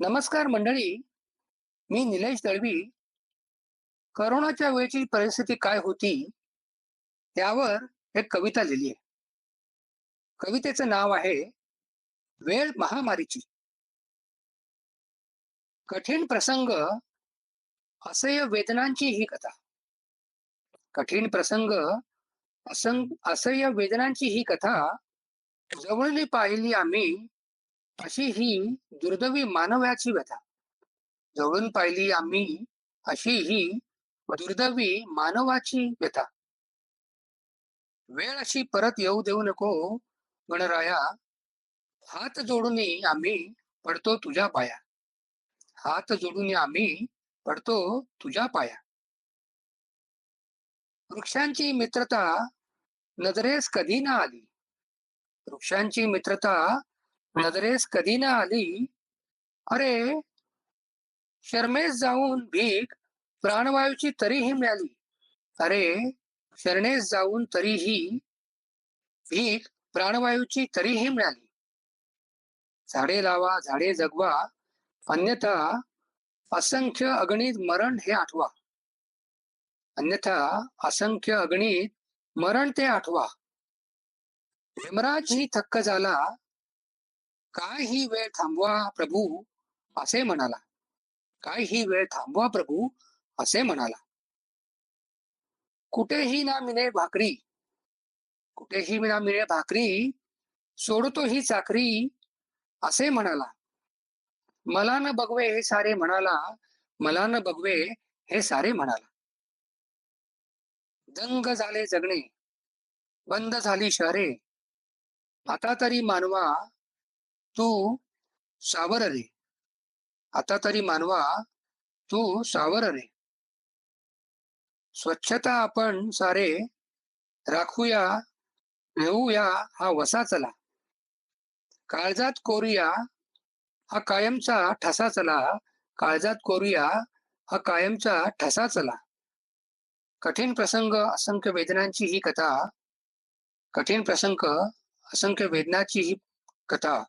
नमस्कार मंडळी. मी निलेश दळवी. करोनाच्या वेळची परिस्थिती काय होती? त्यावर एक कविता लिहिली आहे कवितेचं नाव आहे वेळ महामारीची. कठीण प्रसंग असह्य वेदनांची ही कथा. कठीण प्रसंग असं असह्य वेदनांची ही कथा जवळली पाहिली आम्ही अशी ही दुर्दैवी मानवाची व्यथा. जवळून पाहिली आम्ही अशी ही दुर्दैवी मानवाची व्यथा. वेळ अशी परत येऊ देऊ नको गणराया. हात जोडून आम्ही पडतो तुझ्या पाया. हात जोडून आम्ही पडतो तुझ्या पाया. वृक्षांची मित्रता नजरेस कधी ना आली. वृक्षांची मित्रता नजरेस कधी ना आली अरे शर्मेस जाऊन भीक प्राणवायूची तरीही मिळाली. अरे शरणेस जाऊन तरीही भीक प्राणवायूची तरीही मिळाली. झाडे लावा झाडे जगवा अन्यथा असंख्य अगणित मरण हे आठवा. अन्यथा असंख्य अगणित मरण ते आठवा. भीमराज ही थक्क झाला काय ही वेळ थांबवा प्रभू असे म्हणाला. काय ही वेळ थांबवा प्रभू असे म्हणाला. कुठेही ना मिळे भाकरी कुठेही ना मिळे भाकरी सोडतो ही चाकरी असे म्हणाला. मला न बघवे हे सारे म्हणाला मला न बघवे हे सारे म्हणाला. दंग झाले जगणे बंद झाली शहरे आता तरी मानवा तू सावर रे. आता तरी मानवा तू सावर रे. स्वच्छता आपण सारे राखूया नेऊया हा वसा चला. काळजात कोरिया हा कायमचा ठसा चला. काळजात कोरिया हा कायमचा ठसा चला. कठीण प्रसंग असंख्य वेदनांची ही कथा कठीण प्रसंग असंख्य वेदनाची ही कथा.